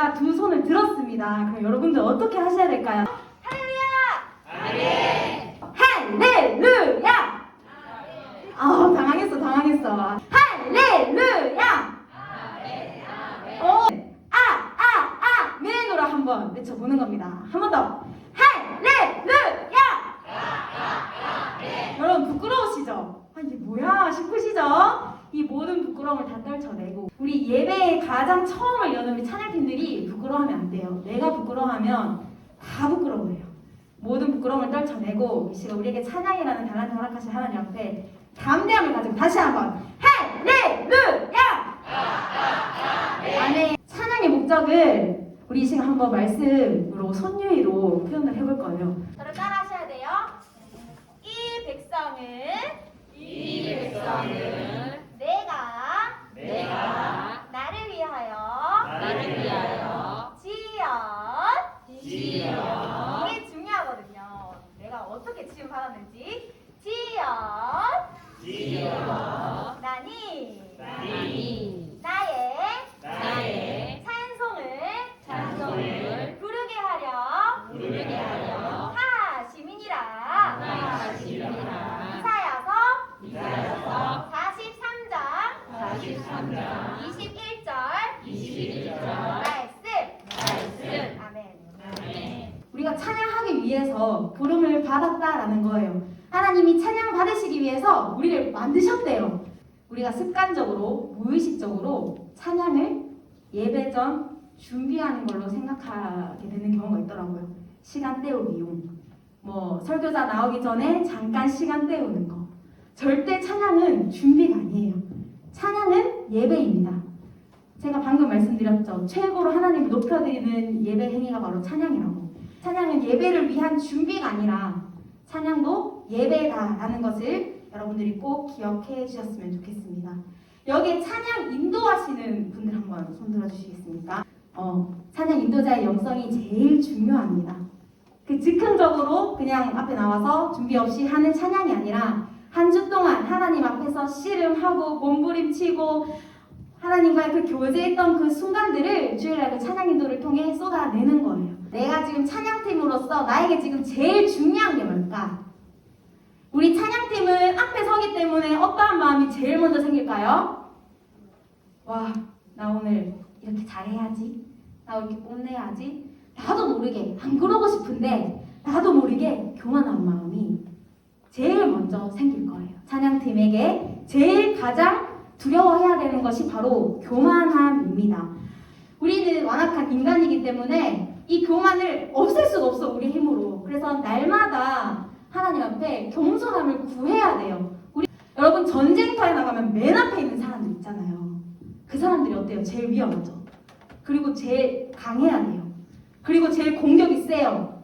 제가 두 손을 들었습니다. 그럼 여러분들 어떻게 하셔야 될까요? 할렐루야! 아 당황했어 당황했어. 할렐루야! 어, 아아아 맨으로 한번 외쳐보는 겁니다. 한 번 더. 할렐루야! 여러분 부끄러우시죠? 아 이게 뭐야 싶으시죠? 이 모든 부끄러움을 다 떨쳐내고 우리 예배의 가장 처음을 여는 우리 찬양팀들이 부끄러워하면 안 돼요. 내가 부끄러워하면 다 부끄러워해요. 모든 부끄러움을 떨쳐내고 이 시간 우리에게 찬양이라는 달란트 허락하신 하나님 앞에 담대함을 가지고 다시 한번 할렐루야! 아멘. 찬양의 목적을 우리 이 시간 한번 말씀으로 선율이로 표현을 해볼 거예요. 저를 따라 하셔야 돼요. 이 백성은 이 백성은 내가 내가 나를 위하여 나를 위하여 지은 지어 이게 중요하거든요. 내가 어떻게 지음 받았는지 지은 지어 나니 나니 나의 나의 찬송을 찬송을 부르게 하려 부르게 하여 하시민이라 하시리라 이사야서 이사야서 43장 43장 21절 21절 말씀 말씀 아멘. 아멘 우리가 찬양하기 위해서 부름을 받았다라는 거예요. 하나님이 찬양 우리를 만드셨대요. 우리가 습관적으로 무의식적으로 찬양을 예배 전 준비하는 걸로 생각하게 되는 경우가 있더라고요. 시간 때우기용. 뭐 설교자 나오기 전에 잠깐 시간 때우는 거. 절대 찬양은 준비가 아니에요. 찬양은 예배입니다. 제가 방금 말씀드렸죠. 최고로 하나님을 높여드리는 예배 행위가 바로 찬양이라고. 찬양은 예배를 위한 준비가 아니라 찬양도 예배다라는 것을 여러분들이 꼭 기억해 주셨으면 좋겠습니다. 여기에 찬양 인도하시는 분들 한번 손 들어 주시겠습니까? 어, 찬양 인도자의 영성이 제일 중요합니다. 그 즉흥적으로 그냥 앞에 나와서 준비 없이 하는 찬양이 아니라 한 주 동안 하나님 앞에서 씨름하고 몸부림치고 하나님과의 그 교제했던 그 순간들을 주일날 그 찬양 인도를 통해 쏟아내는 거예요. 내가 지금 찬양팀으로서 나에게 지금 제일 중요한 게 뭘까? 우리 찬양팀은 앞에 서기 때문에 어떠한 마음이 제일 먼저 생길까요? 와, 나 오늘 이렇게 잘해야지. 나 이렇게 뽐내야지. 나도 모르게 안 그러고 싶은데 나도 모르게 교만한 마음이 제일 먼저 생길 거예요. 찬양팀에게 제일 가장 두려워해야 되는 것이 바로 교만함입니다. 우리는 완악한 인간이기 때문에 이 교만을 없앨 수가 없어 우리 힘으로. 그래서 날마다 하나님 앞에 겸손함을 구해야 돼요. 우리 여러분 전쟁터에 나가면 맨 앞에 있는 사람들 있잖아요. 그 사람들이 어때요? 제일 위험하죠. 그리고 제일 강해야 돼요. 그리고 제일 공격이 세요.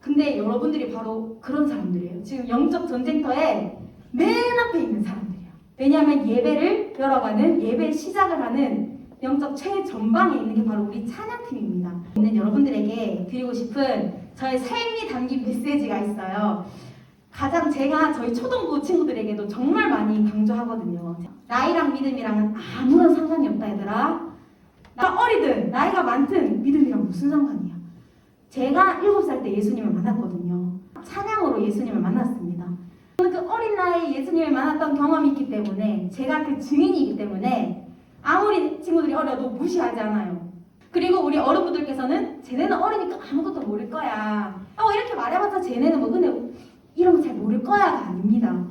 근데 여러분들이 바로 그런 사람들이에요. 지금 영적 전쟁터에 맨 앞에 있는 사람들이에요. 왜냐하면 예배를 열어가는 예배 시작을 하는 영적 최전방에 있는 게 바로 우리 찬양팀입니다. 있는 여러분들에게 드리고 싶은 저의 삶이 담긴 메시지가 있어요. 가장 제가 저희 초등부 친구들에게도 정말 많이 강조하거든요. 나이랑 믿음이랑은 아무런 상관이 없다 얘들아. 나 어리든 나이가 많든 믿음이랑 무슨 상관이야. 제가 7살 때 예수님을 만났거든요. 찬양으로 예수님을 만났습니다. 그 어린 나이에 예수님을 만났던 경험이 있기 때문에 제가 그 증인이기 때문에 아무리 친구들이 어려도 무시하지 않아요. 그리고 우리 어른분들께서는 쟤네는 어리니까 아무것도 모를 거야. 어 이렇게 말해봤자 쟤네는 뭐 근데 이런 거 잘 모를 거야가 아닙니다.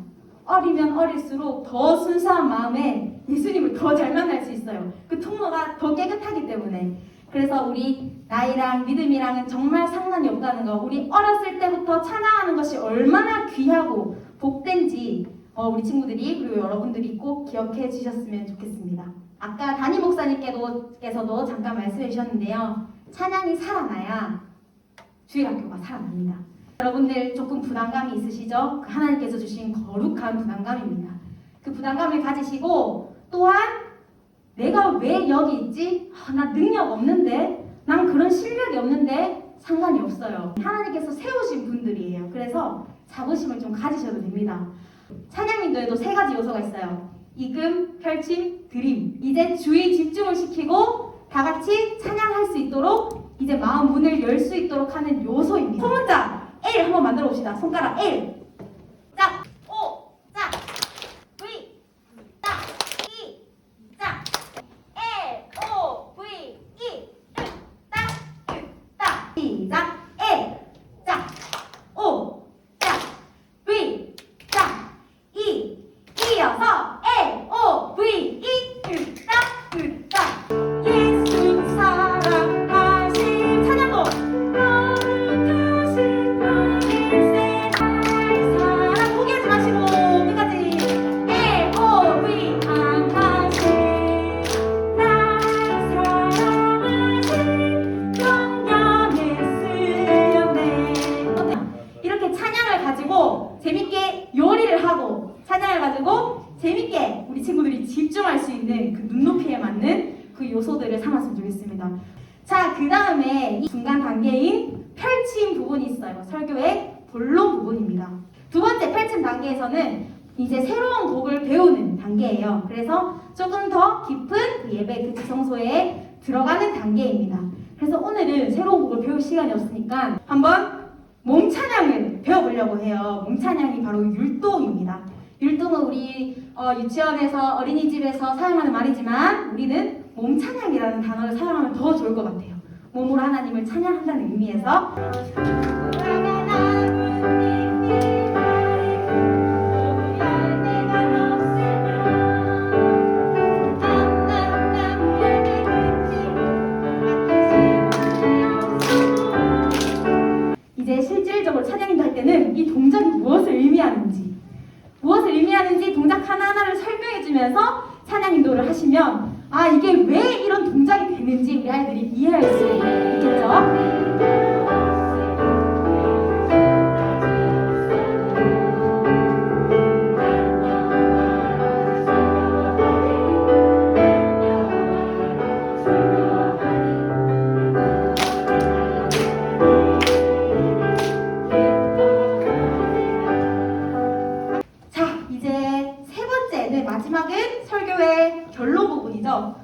어리면 어릴수록 더 순수한 마음에 예수님을 더 잘 만날 수 있어요. 그 통로가 더 깨끗하기 때문에. 그래서 우리 나이랑 믿음이랑은 정말 상관이 없다는 거. 우리 어렸을 때부터 찬양하는 것이 얼마나 귀하고 복된지 어, 우리 친구들이 그리고 여러분들이 꼭 기억해 주셨으면 좋겠습니다. 아까 담임 목사님께서도 잠깐 말씀해 주셨는데요. 찬양이 살아나야 주일학교가 살아납니다. 여러분들 조금 부담감이 있으시죠? 그 하나님께서 주신 거룩한 부담감입니다. 그 부담감을 가지시고 또한 내가 왜 여기 있지? 아, 나 능력 없는데? 난 그런 실력이 없는데? 상관이 없어요. 하나님께서 세우신 분들이에요. 그래서 자부심을 좀 가지셔도 됩니다. 찬양 인도에도 세 가지 요소가 있어요. 이금, 펼침, 드림. 이제 주의 집중을 시키고 다 같이 찬양할 수 있도록 이제 마음 문을 열 수 있도록 하는 요소입니다. 소문자 손가락 1. 본론 부분입니다. 두 번째 펼침 단계에서는 이제 새로운 곡을 배우는 단계예요. 그래서 조금 더 깊은 그 예배 그 지성소에 들어가는 단계입니다. 그래서 오늘은 새로운 곡을 배울 시간이 없으니까 한번 몸 찬양을 배워보려고 해요. 몸 찬양이 바로 율동입니다. 율동은 우리 어, 유치원에서 어린이집에서 사용하는 말이지만 우리는 몸 찬양이라는 단어를 사용하면 더 좋을 것 같아요. 몸으로 하나님을 찬양한다는 의미에서 부분이죠.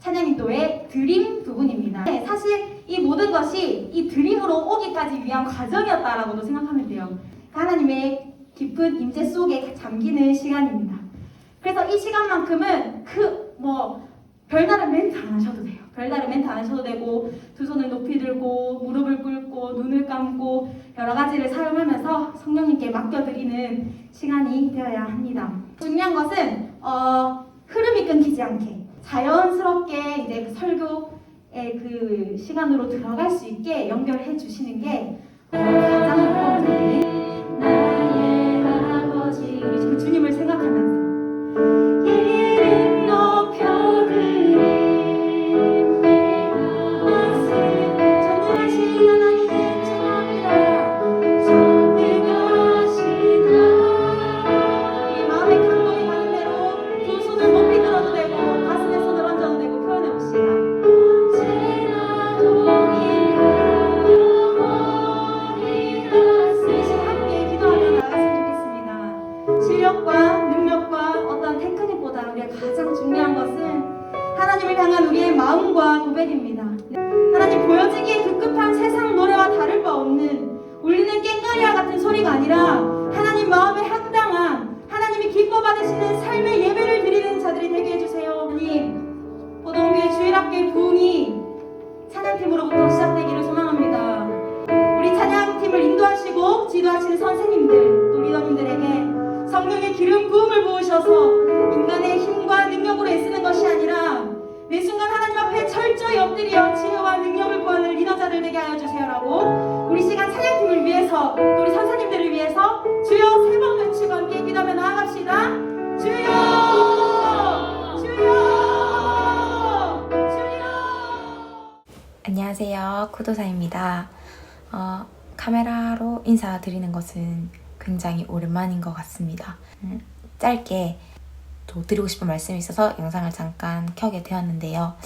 찬양 인도의 드림 부분입니다. 네, 사실 이 모든 것이 이 드림으로 오기까지 위한 과정이었다라고도 생각하면 돼요. 하나님의 깊은 임재 속에 잠기는 시간입니다. 그래서 이 시간만큼은 그 뭐 별다른 멘트 안 하셔도 돼요. 별다른 멘트 안 하셔도 되고 두 손을 높이 들고 무릎을 꿇고 눈을 감고 여러 가지를 사용하면서 성령님께 맡겨드리는 시간이 되어야 합니다. 중요한 것은 어, 흐름이 끊기지 않게 자연스럽게 이제 그 설교의 그 시간으로 들어갈 수 있게 연결해 주시는 게 어, 가장 우선적인 자들이 되게 해주세요. 하나님 보동교회 주일학교의 부흥이 찬양팀으로부터 시작되기를 소망합니다. 우리 찬양팀을 인도하시고 지도하시는 선생님들 또 리더님들에게 성령의 기름 부음을 부으셔서 인간의 힘과 능력으로 애쓰는 것이 아니라 매 순간 하나님 앞에 철저히 엎드려 지혜와 능력을 구하는 리더자들 되게 하여 주세요라고 우리 시간 찬양팀을 위해서 또우 안녕하세요. 쿠도사입니다. 어, 카메라로 인사드리는 것은 굉장히 오랜만인 것 같습니다. 음, 짧게 또 드리고 싶은 말씀이 있어서 영상을 잠깐 켜게 되었는데요.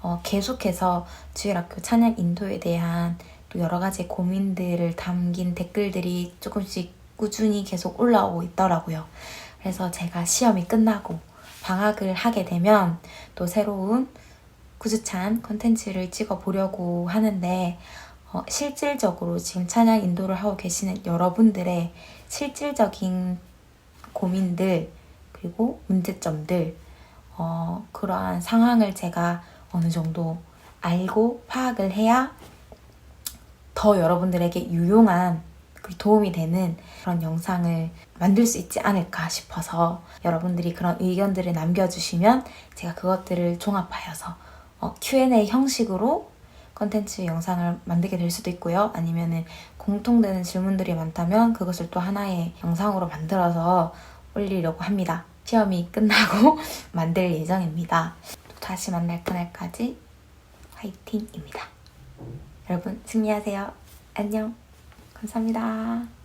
어, 계속해서 주일학교 찬양 인도에 대한 또 여러 가지 고민들을 담긴 댓글들이 조금씩 꾸준히 계속 올라오고 있더라고요. 그래서 제가 시험이 끝나고 방학을 하게 되면 또 새로운 구주찬 컨텐츠를 찍어 보려고 하는데 어, 실질적으로 지금 찬양 인도를 하고 계시는 여러분들의 실질적인 고민들 그리고 문제점들 어, 그러한 상황을 제가 어느 정도 알고 파악을 해야 더 여러분들에게 유용한 그리고 도움이 되는 그런 영상을 만들 수 있지 않을까 싶어서 여러분들이 그런 의견들을 남겨주시면 제가 그것들을 종합하여서 어, Q&A 형식으로 컨텐츠 영상을 만들게 될 수도 있고요. 아니면은 공통되는 질문들이 많다면 그것을 또 하나의 영상으로 만들어서 올리려고 합니다. 시험이 끝나고 만들 예정입니다. 또 다시 만날 그날까지 화이팅입니다. 여러분 승리하세요. 안녕. 감사합니다.